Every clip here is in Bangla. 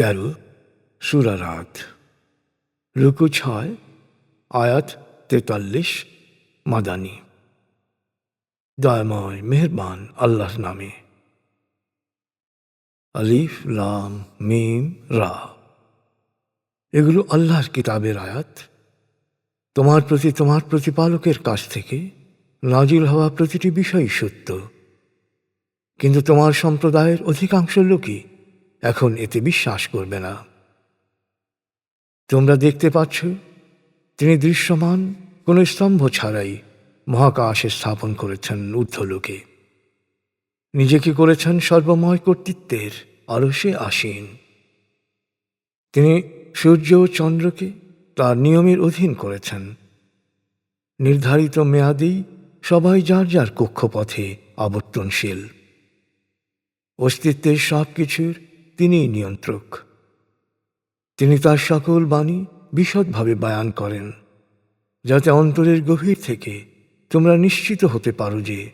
তেরো, সুরারাত। রুকু ছয়, আয়াত তেতাল্লিশ, মাদানি। দয়াময়, মেহরবান আল্লাহর নামে। আলিফ, লাম, মিম, রা। এগুলো আল্লাহর কিতাবের আয়াত। তোমার প্রতি, তোমার প্রতিপালকের কাছ থেকে নাজিল হওয়া প্রতিটি বিষয়ই সত্য। কিন্তু তোমার সম্প্রদায়ের অধিকাংশ লোকই এখন এতে বিশ্বাস করবে না। তোমরা দেখতে পাচ্ছ, তিনি দৃশ্যমান, কোনো স্তম্ভ ছাড়াই মহাকাশে স্থাপন করেছেন ঊর্ধ্বলোকে। নিজেকে করেছেন সর্বময় কর্তৃত্বের আরসে আসীন। তিনি সূর্য ও চন্দ্রকে তার নিয়মের অধীন করেছেন। নির্ধারিত মেয়াদেই সবাই যার যার কক্ষপথে আবর্তনশীল। অস্তিত্বের সব কিছুর তিনিই নিয়ন্ত্রক। তিনি তার সকল বাণী বিশদভাবে বায়ান করেন, যাতে অন্তরের গভীর থেকে তোমরা নিশ্চিত হতে পারো যে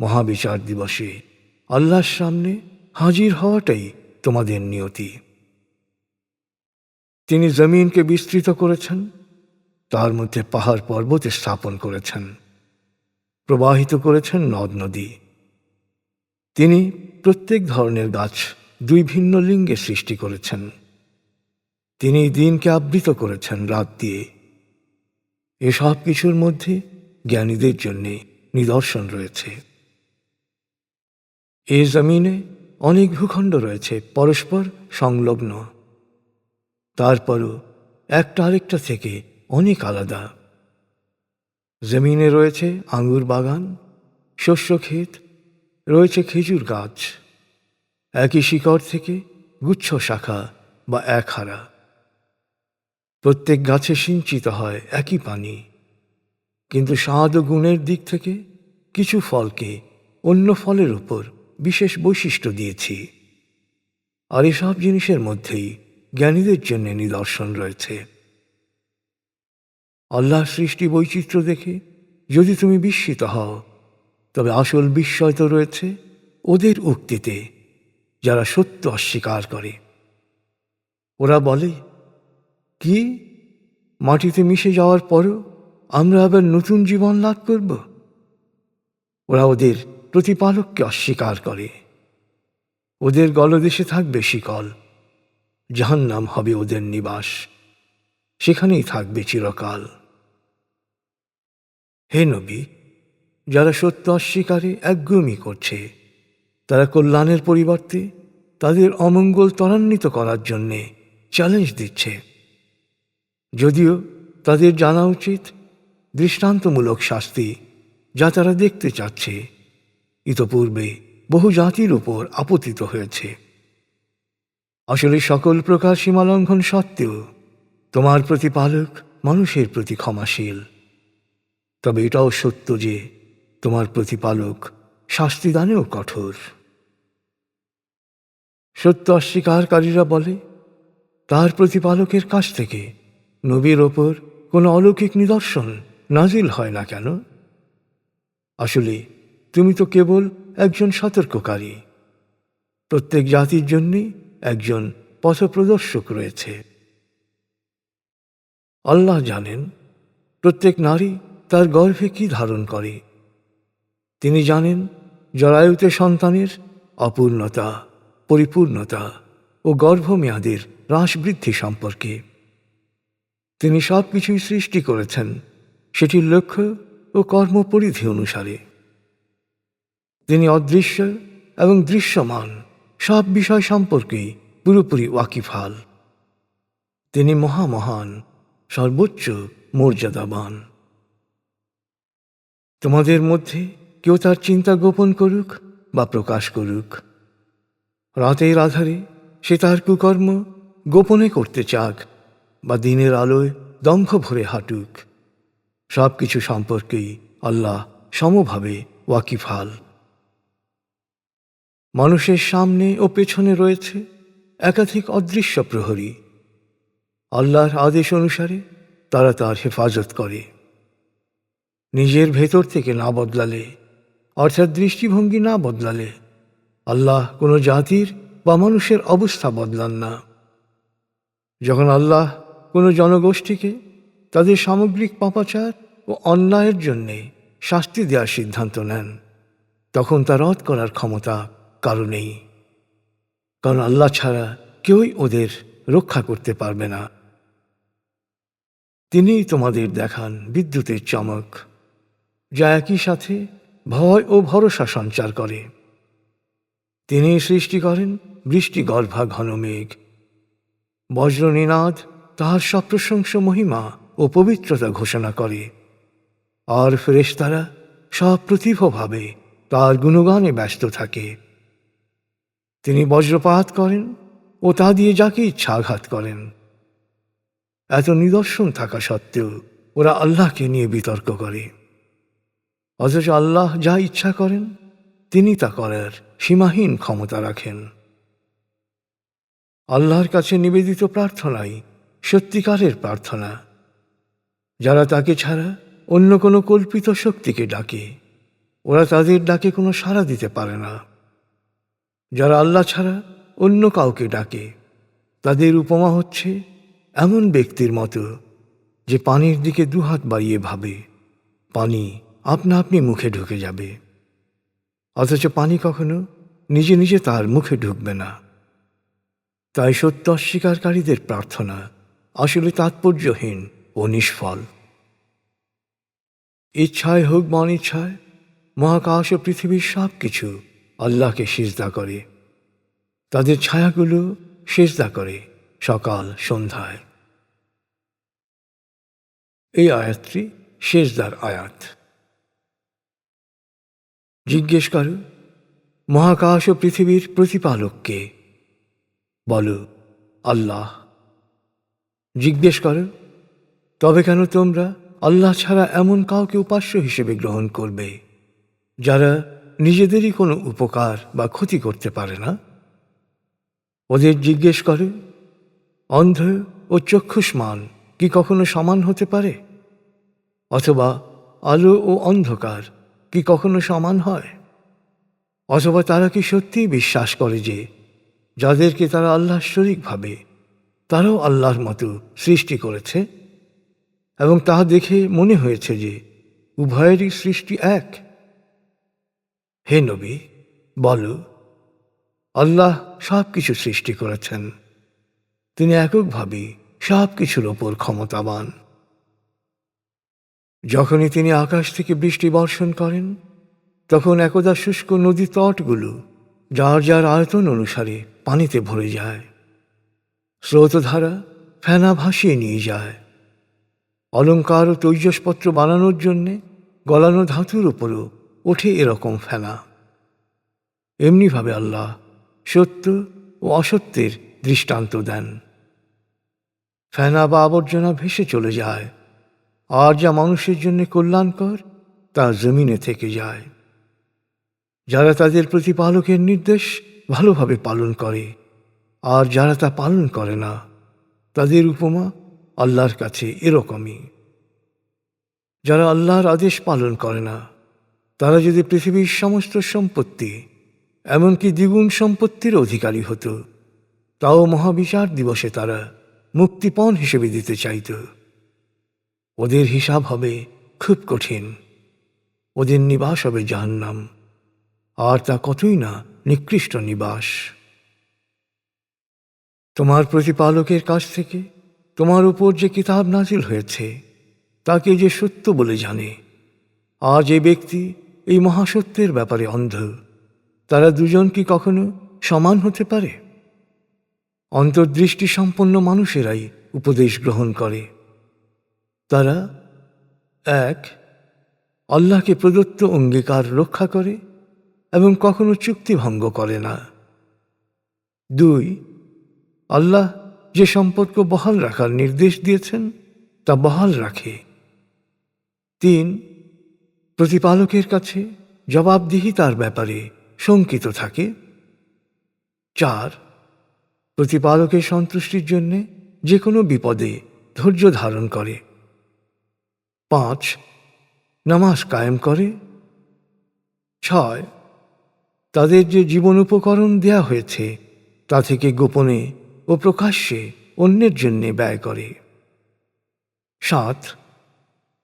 মহাবিচার দিবসে আল্লাহর সামনে হাজির হওয়াটাই তোমাদের নিয়তি। তিনি জমিনকে বিস্তৃত করেছেন, তার মধ্যে পাহাড় পর্বতে স্থাপন করেছেন, প্রবাহিত করেছেন নদ নদী তিনি প্রত্যেক ধরনের গাছ দুই ভিন্ন লিঙ্গে সৃষ্টি করেছেন। তিনি দিনকে আবৃত করেছেন রাত দিয়ে। এসব কিছুর মধ্যে জ্ঞানীদের জন্য নিদর্শন রয়েছে। এ জমিনে অনেক ভূখণ্ড রয়েছে, পরস্পর সংলগ্ন। তারপরও একটা আরেকটা থেকে অনেক আলাদা। জমিনে রয়েছে আঙুর বাগান, শস্য ক্ষেত, রয়েছে খেজুর গাছ। একই শিকড় থেকে গুচ্ছ শাখা বা এক হারা প্রত্যেক গাছে সিঞ্চিত হয় একই পানি। কিন্তু স্বাদ ও গুণের দিক থেকে কিছু ফলকে অন্য ফলের উপর বিশেষ বৈশিষ্ট্য দিয়েছি। আর এসব জিনিসের মধ্যেই জ্ঞানীদের জন্য নিদর্শন রয়েছে। আল্লাহ সৃষ্টি বৈচিত্র্য দেখে যদি তুমি বিস্মিত হও, তবে আসল বিস্ময় তো রয়েছে ওদের উক্তিতে। যারা সত্য অস্বীকার করে। ওরা বলে, কি? মাটিতে মিশে যাওয়ার পরও আমরা আবার নতুন জীবন লাভ করব? ওরা ওদের প্রতিপালককে অস্বীকার করে। ওদের গলদেশে থাকবে শিকল যাহার জাহান্নাম হবে ওদের নিবাস, সেখানেই থাকবে চিরকাল। হে নবী, যারা সত্য অস্বীকারে একগুমি করছে তারা কল্যাণের পরিবর্তে তাদের অমঙ্গল ত্বরান্বিত করার জন্যে চ্যালেঞ্জ দিচ্ছে। যদিও তাদের জানা উচিত দৃষ্টান্তমূলক শাস্তি যা তারা দেখতে চাচ্ছে, ইতপূর্বে বহু জাতির উপর আপতিত হয়েছে। আসলে সকল প্রকার সীমালঙ্ঘন সত্ত্বেও তোমার প্রতিপালক মানুষের প্রতি ক্ষমাশীল। তবে এটাও সত্য যে তোমার প্রতিপালক শাস্তিদানেও কঠোর। সত্য অস্বীকারীরা বলে, তার প্রতিপালকের কাছ থেকে নবীর ওপর কোনো অলৌকিক নিদর্শন নাজিল হয় না কেন? আসলে তুমি তো কেবল একজন সতর্ককারী। প্রত্যেক জাতির জন্যই একজন পথপ্রদর্শক রয়েছে। আল্লাহ জানেন প্রত্যেক নারী তার গর্ভে কি ধারণ করে। তিনি জানেন জরায়ুতে সন্তানের অপূর্ণতা, পরিপূর্ণতা ও গর্ভমেয়াদের হ্রাস বৃদ্ধি সম্পর্কে। তিনি সব কিছুই সৃষ্টি করেছেন সেটির লক্ষ্য ও কর্মপরিধি অনুসারে। তিনি অদৃশ্য এবং দৃশ্যমান, সব বিষয় সম্পর্কেই পুরোপুরি ওয়াকিফাল। তিনি মহামহান, সর্বোচ্চ মর্যাদাবান। তোমাদের মধ্যে কেউ তার চিন্তা গোপন করুক বা প্রকাশ করুক। রাতের আধারে সে তার কুকর্ম গোপনে করতে চাক বা দিনের আলোয় দম্ভ ভরে হাঁটুক। সব কিছু সম্পর্কেই আল্লাহ সমভাবে ওয়াকিফাল। মানুষের সামনে ও পেছনে রয়েছে একাধিক অদৃশ্য প্রহরী। আল্লাহর আদেশ অনুসারে তারা তার হেফাজত করে। নিজের ভেতর থেকে না বদলালে অর্থাৎ দৃষ্টিভঙ্গি না বদলালে আল্লাহ কোনো জাতির বা মানুষের অবস্থা বদলান না। যখন আল্লাহ কোনো জনগোষ্ঠীকে তাদের সামগ্রিক পাপাচার ও অন্যায়ের জন্যে শাস্তি দেওয়ার সিদ্ধান্ত নেন, তখন তা রদ করার ক্ষমতা কারও নেই। কারণ আল্লাহ ছাড়া কেউই ওদের রক্ষা করতে পারবে না। তিনিই তোমাদের দেখান বিদ্যুতের চমক, যা একই সাথে ভয় ও ভরসা সঞ্চার করে। তিনি সৃষ্টি করেন বৃষ্টি, গর্ভা, ঘন মেঘ। বজ্রনীনাদ তাহার সপ্রশংস, মহিমা ও পবিত্রতা ঘোষণা করে। আর ফেরেশতারা সপ্রতিভভাবে তার গুণগানে ব্যস্ত থাকে। তিনি বজ্রপাত করেন ও তা দিয়ে যাকে ইচ্ছা আঘাত করেন। এত নিদর্শন থাকা সত্ত্বেও ওরা আল্লাহকে নিয়ে বিতর্ক করে। অথচ আল্লাহ যা ইচ্ছা করেন, তিনি তা করার সীমাহীন ক্ষমতা রাখেন। আল্লাহর কাছে নিবেদিত প্রার্থনাই সত্যিকারের প্রার্থনা। যারা তাকে ছাড়া অন্য কোনো কল্পিত শক্তিকে ডাকে, ওরা তাদের ডাকে কোনো সাড়া দিতে পারে না। যারা আল্লাহ ছাড়া অন্য কাউকে ডাকে, তাদের উপমা হচ্ছে এমন ব্যক্তির মতো, যে পানির দিকে দুহাত বাড়িয়ে ভাবে, পানি আপনা আপনি মুখে ঢুকে যাবে। অথচ পানি কখনো নিজে নিজে তার মুখে ঢুকবে না। তাই সত্য অস্বীকারীদের প্রার্থনা আসলে তাৎপর্যহীন ও নিষ্ফল। ইচ্ছায় হোক বা অনিচ্ছায়, মহাকাশ ও পৃথিবীর সব কিছু আল্লাহকে সিজদা করে। তাদের ছায়াগুলো সেজদা করে সকাল, সন্ধ্যায়। এই আয়াতটি শেষদার আয়াত। জিজ্ঞেস করো, মহাকাশ ও পৃথিবীর প্রতিপালককে। বলো, আল্লাহ। জিজ্ঞেস করো, তবে কেন তোমরা আল্লাহ ছাড়া এমন কাউকে উপাস্য হিসেবে গ্রহণ করবে, যারা নিজেদেরই কোনো উপকার বা ক্ষতি করতে পারে না? ওদের জিজ্ঞেস করে, অন্ধ ও চক্ষুষ্মান কি কখনো সমান হতে পারে? অথবা আলো ও অন্ধকার কি কখনো সমান হয়? অথবা তারা কি সত্যিই বিশ্বাস করে যে, যাদেরকে তারা আল্লাহ শরিক ভাবে, তারাও আল্লাহর মতো সৃষ্টি করেছে? এবং তা দেখে মনে হয়েছে যে, উভয়েরই সৃষ্টি এক। হে নবী, বলো, আল্লাহ সব কিছু সৃষ্টি করেছেন। তিনি এককভাবেই সব কিছুর ওপর ক্ষমতাবান। যখনই তিনি আকাশ থেকে বৃষ্টি বর্ষণ করেন, তখন একদা শুষ্ক নদী তটগুলো যার যার আয়তন অনুসারে পানিতে ভরে যায়। স্রোতধারা ফেনা ভাসিয়ে নিয়ে যায়। অলঙ্কার ও তৈজসপত্র বানানোর জন্যে গলানো ধাতুর উপরও ওঠে এরকম ফেনা। এমনিভাবে আল্লাহ সত্য ও অসত্যের দৃষ্টান্ত দেন। ফেনা বা আবর্জনা ভেসে চলে যায়। আর যা মানুষের জন্য কল্যাণকর, তা জমিনে থেকে যায়। যারা তাদের প্রতিপালকের নির্দেশ ভালোভাবে পালন করে, আর যারা তা পালন করে না, তাদের উপমা আল্লাহর কাছে এরকমই। যারা আল্লাহর আদেশ পালন করে না, তারা যদি পৃথিবীর সমস্ত সম্পত্তি, এমনকি দ্বিগুণ সম্পত্তির অধিকারী হতো, তাও মহাবিচার দিবসে তারা মুক্তিপণ হিসেবে দিতে চাইত। ওদের হিসাব হবে খুব কঠিন। ওদের নিবাস হবে জাহান্নাম। আর তা কতই না নিকৃষ্ট নিবাস। তোমার প্রতিপালকের কাছ থেকে তোমার উপর যে কিতাব নাজিল হয়েছে, তাকে যে সত্য বলে জানে, আর যে ব্যক্তি এই মহাসত্যের ব্যাপারে অন্ধ, তারা দুজন কি কখনো সমান হতে পারে? অন্তর্দৃষ্টি সম্পন্ন মানুষেরাই উপদেশ গ্রহণ করে। তারা এক, আল্লাহকে প্রদত্ত অঙ্গীকার রক্ষা করে এবং কখনো চুক্তি ভঙ্গ করে না। দুই, আল্লাহ যে সম্পর্ক বহাল রাখার নির্দেশ দিয়েছেন, তা বহাল রাখে। তিন, প্রতিপালকের কাছে জবাবদিহিতার ব্যাপারে শঙ্কিত থাকে। চার, প্রতিপালকের সন্তুষ্টির জন্যে যে কোনো বিপদে ধৈর্য ধারণ করে। পাঁচ, নামাজ কায়েম করে। ছয়, তাদের যে জীবন উপকরণ দেয়া হয়েছে, তা থেকে গোপনে ও প্রকাশ্যে অন্যের জন্যে ব্যয় করে। সাত,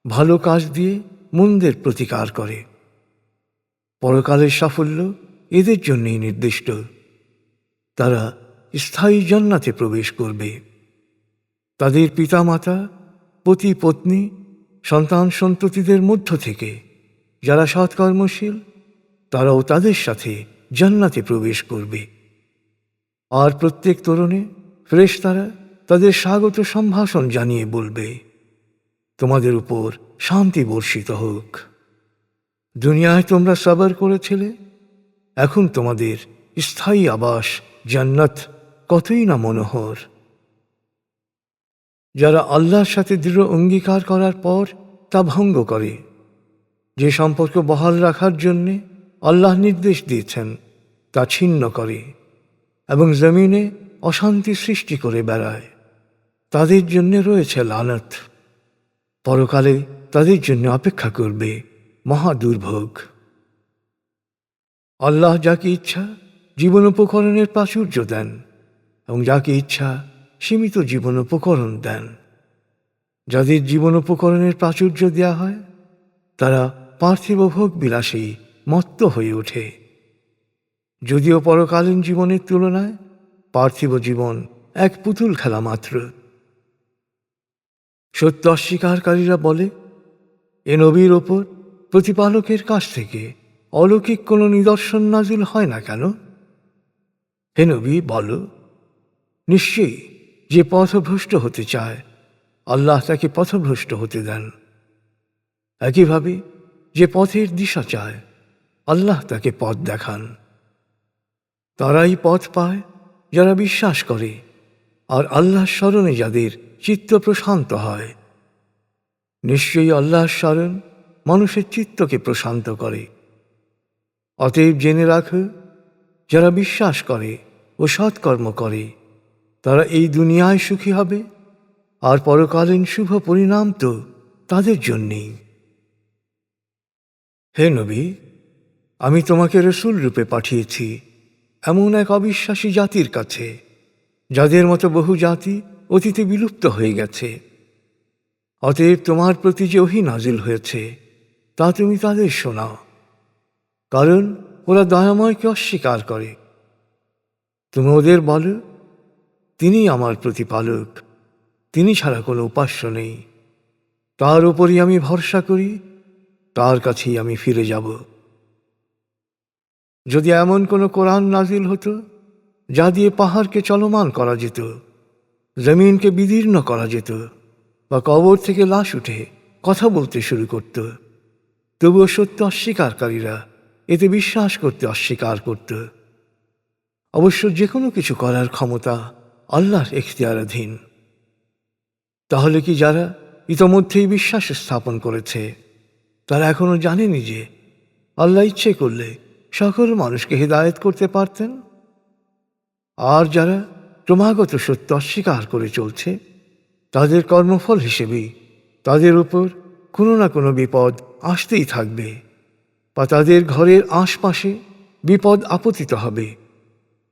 ভালো কাজ দিয়ে মন্দের প্রতিকার করে। পরকালের সাফল্য এদের জন্যই নির্দিষ্ট। তারা স্থায়ী জান্নাতে প্রবেশ করবে। তাদের পিতামাতা পতি পত্নী সন্তান সন্ততিদের মধ্য থেকে। যারা সৎকর্মশীল, তারাও তাদের সাথে জান্নাতে প্রবেশ করবে। আর প্রত্যেক তরুণে ফ্রেশ তারা তাদের স্বাগত সম্ভাষণ জানিয়ে বলবে, তোমাদের উপর শান্তি বর্ষিত হোক। দুনিয়ায় তোমরা সাবার করেছিলে, এখন তোমাদের স্থায়ী আবাস জান্নাত কতই না মনোহর। যারা আল্লাহর সাথে দৃঢ় অঙ্গীকার করার পর তা ভঙ্গ করে। যে সম্পর্ক বহাল রাখার জন্যে আল্লাহ নির্দেশ দিয়েছেন, তা ছিন্ন করে এবং জমিনে অশান্তি সৃষ্টি করে বেড়ায়। তাদের জন্য রয়েছে লানত। পরকালে তাদের জন্য অপেক্ষা করবে মহা দুর্ভোগ আল্লাহ যাকে ইচ্ছা, জীবন উপকরণের প্রাচুর্য দেন এবং যাকে ইচ্ছা সীমিত জীবন উপকরণ দেন। যাদের জীবন উপকরণের প্রাচুর্য দেয়া হয়, তারা পার্থিব ভোগ বিলাসেই মত্ত হয়ে ওঠে। যদিও পরকালীন জীবনের তুলনায় পার্থিব জীবন এক পুতুল খেলা মাত্র। সত্য অস্বীকারীরা বলে, এ নবীর ওপর প্রতিপালকের কাছ থেকে অলৌকিক কোনো নিদর্শন নাজিল হয় না কেন? হে নবী, বলো, নিশ্চয়ই যে পথভ্রষ্ট হতে চায়, আল্লাহ তাকে পথভ্রষ্ট হতে দেন। একইভাবে যে পথের দিশা চায়, আল্লাহ তাকে পথ দেখান। তারাই পথ পায় যারা বিশ্বাস করে, আর আল্লাহর স্মরণে যাদের চিত্ত প্রশান্ত হয়। নিশ্চয়ই আল্লাহর স্মরণ মানুষের চিত্তকে প্রশান্ত করে। অতএব জেনে রাখো, যারা বিশ্বাস করে ও সৎকর্ম করে তারা এই দুনিয়ায় সুখী হবে, আর পরকালীন শুভ পরিণাম তো তাদের জন্যেই। হে নবী, আমি তোমাকে রসুল রূপে পাঠিয়েছি এমন এক অবিশ্বাসী জাতির কাছে, যাদের মতো বহু জাতি অতীতে বিলুপ্ত হয়ে গেছে। অতএব তোমার প্রতি যে ওহি নাজিল হয়েছে, তা তুমি তাদের শোনাও, কারণ ওরা দয়াময়কে অস্বীকার করে। তুমি ওদের বলো তিনি আমার প্রতিপালক, তিনি ছাড়া কোনো উপাস্য নেই। তার উপরই আমি ভরসা করি, তার কাছেই আমি ফিরে যাব। যদি এমন কোনো কোরআন নাজিল হতো, যা দিয়ে পাহাড়কে চলমান করা যেত, জমিনকে বিদীর্ণ করা যেত, বা কবর থেকে লাশ উঠে কথা বলতে শুরু করত, তবুও সত্য অস্বীকারীরা এতে বিশ্বাস করতে অস্বীকার করত। অবশ্য যে কোনো কিছু করার ক্ষমতা আল্লাহর এখতিয়ারাধীন তাহলে কি যারা ইতোমধ্যেই বিশ্বাস স্থাপন করেছে, তারা এখনও জানেনি যে আল্লাহ ইচ্ছে করলে সকল মানুষকে হেদায়েত করতে পারতেন? আর যারা ক্রমাগত সত্য অস্বীকার করে চলছে, তাদের কর্মফল হিসেবেই তাদের উপর কোনো না কোনো বিপদ আসতেই থাকবে বা তাদের ঘরের আশপাশে বিপদ আপতিত হবে।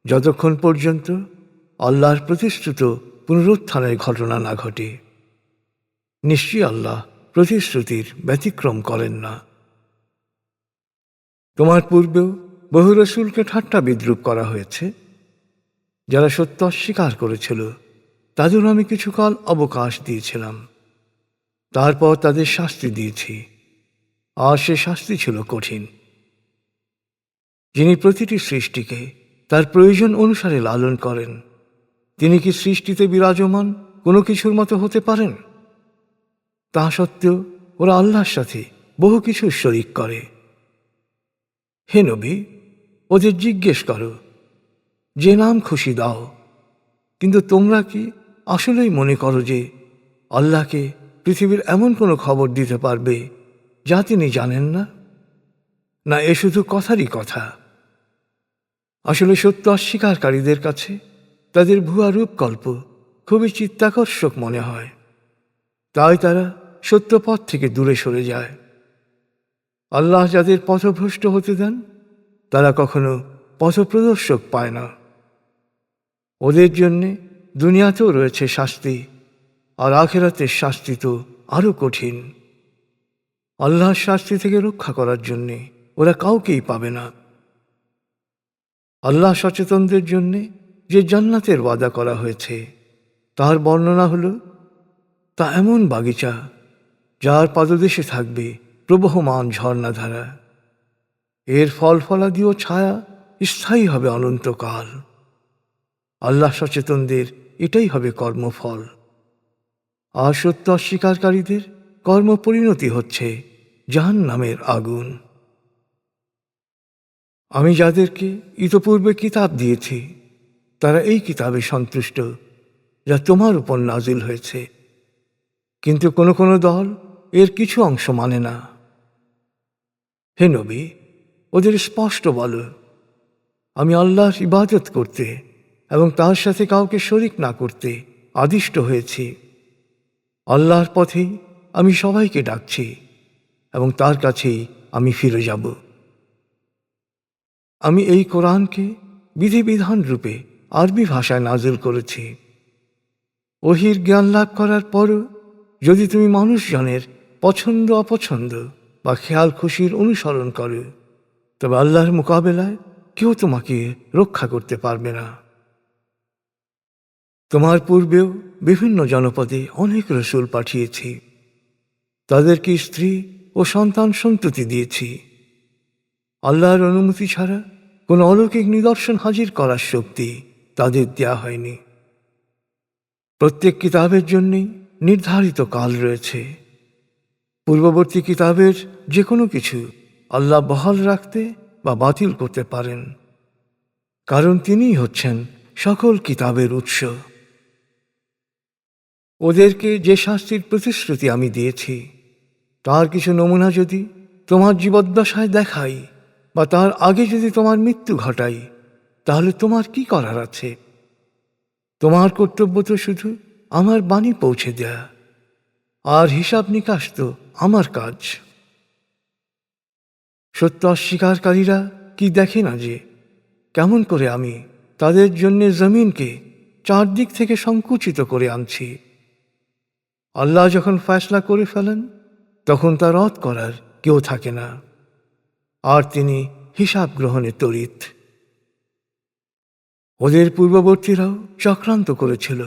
যতক্ষণ পর্যন্ত আল্লাহর প্রতিশ্রুত পুনরুত্থানের ঘটনা না ঘটে। নিশ্চয়ই আল্লাহ প্রতিশ্রুতির ব্যতিক্রম করেন না। তোমার পূর্বেও বহু রসুলকে ঠাট্টা বিদ্রুপ করা হয়েছে। যারা সত্য অস্বীকার করেছিল, তাদের আমি কিছুকাল অবকাশ দিয়েছিলাম। তারপর তাদের শাস্তি দিয়েছি। আর সে শাস্তি ছিল কঠিন। যিনি প্রতিটি সৃষ্টিকে তার প্রয়োজন অনুসারে লালন করেন তিনি কি সৃষ্টিতে বিরাজমান? কোনো কিছুর মতো হতে পারেন? তা সত্ত্বেও ওরা আল্লাহর সাথে বহু কিছু শরিক করে। হে নবী, ওদের জিজ্ঞেস করো, যে নাম খুশি দাও। কিন্তু তোমরা কি আসলেই মনে করো যে আল্লাহকে পৃথিবীর এমন কোনো খবর দিতে পারবে যা তিনি জানেন না? না, এ শুধু কথারই কথা। আসলে সত্য অস্বীকারীদের কাছে তাদের ভুয়া রূপকল্প খুবই চিত্তাকর্ষক মনে হয়। তাই তারা সত্যপথ থেকে দূরে সরে যায়। আল্লাহ যাদের পথভ্রষ্ট হতে দেন, তারা কখনো পথপ্রদর্শক পায় না। ওদের জন্যে দুনিয়াতেও রয়েছে শাস্তি, আর আখেরাতের শাস্তি তো আরও কঠিন। আল্লাহর শাস্তি থেকে রক্ষা করার জন্যে ওরা কাউকেই পাবে না। আল্লাহ সচেতনদের জন্যে যে জান্নাতের ওয়াদা করা হয়েছে, তার বর্ণনা হল, তা এমন বাগিচা, যার পাদদেশে থাকবে প্রবহমান ঝর্ণাধারা। এর ফল ফলাদি ছায়া স্থায়ী হবে অনন্তকাল। আল্লাহ সচেতনদের এটাই হবে কর্মফল। আর সত্য অস্বীকারীদের কর্ম পরিণতি হচ্ছে জাহান নামের আগুন। আমি যাদেরকে ইতপূর্বে কিতাব দিয়েছি তারা এই কিতাবে সন্তুষ্ট যা তোমার উপর নাজিল হয়েছে। কিন্তু কোনো কোনো দল এর কিছু অংশ মানে না। হে নবী, ওদের স্পষ্ট বলো, আমি আল্লাহর ইবাদত করতে এবং তার সাথে কাউকে শরিক না করতে আদিষ্ট হয়েছি। আল্লাহর পথেই আমি সবাইকে ডাকছি এবং তার কাছেই আমি ফিরে যাব। আমি এই কোরআনকে বিধিবিধান রূপে আরবি ভাষায় নাজিল করেছি। ওহির জ্ঞান লাভ করার পরও যদি তুমি মানুষজনের পছন্দ অপছন্দ বা খেয়াল খুশির অনুসরণ করো, তবে আল্লাহর মোকাবেলায় কেউ তোমাকে রক্ষা করতে পারবে না। তোমার পূর্বেও বিভিন্ন জনপদে অনেক রসুল পাঠিয়েছি। তাদেরকে স্ত্রী ও সন্তান সন্ততি দিয়েছি। আল্লাহর অনুমতি ছাড়া কোনো অলৌকিক নিদর্শন হাজির করার শক্তি তাদের দেয়া হয়নি। প্রত্যেক কিতাবের জন্যেই নির্ধারিত কাল রয়েছে। পূর্ববর্তী কিতাবের যে কোনো কিছু আল্লাহ বহাল রাখতে বা বাতিল করতে পারেন। কারণ তিনিই হচ্ছেন সকল কিতাবের উৎস। ওদেরকে যে শাস্তির প্রতিশ্রুতি আমি দিয়েছি, তার কিছু নমুনা যদি তোমার জীবদ্দশায় দেখাই বা তার আগে যদি তোমার মৃত্যু ঘটাই তাহলে তোমার কি করার আছে? তোমার কর্তব্য তো শুধু আমার বাণী পৌঁছে দেয়া। আর হিসাব নিকাশ তো আমার কাজ। সত্য অস্বীকারীরা কি দেখে না যে, কেমন করে আমি তাদের জন্য জমিনকে চারদিক থেকে সংকুচিত করে আনছি। আল্লাহ যখন ফয়সলা করে ফেলেন, তখন তা রদ করার কেউ থাকে না। আর তিনি হিসাব গ্রহণে তরিত ওদের পূর্ববর্তীরাও চক্রান্ত করেছিল।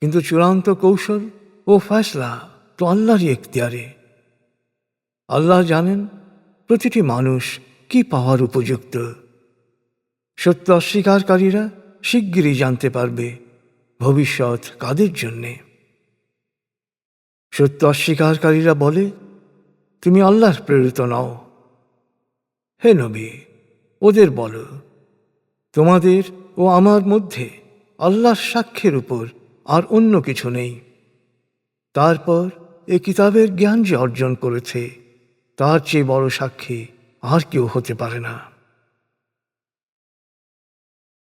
কিন্তু চূড়ান্ত কৌশল ও ফয়সলা তো আল্লাহরই এখতিয়ারে। আল্লাহ জানেন প্রতিটি মানুষ কি পাওয়ার উপযুক্ত। সত্য অস্বীকারীরা শিগগিরই জানতে পারবে ভবিষ্যৎ কাদের জন্যে। সত্য অস্বীকারীরা বলে, তুমি আল্লাহর প্রেরিত নও। হে নবী, ওদের বলো তোমাদের ও আমার মধ্যে আল্লাহর সাক্ষ্যের উপর আর অন্য কিছু নেই। তারপর এ কিতাবের জ্ঞান যে অর্জন করেছে, তার চেয়ে বড় সাক্ষী আর কেউ হতে পারে না।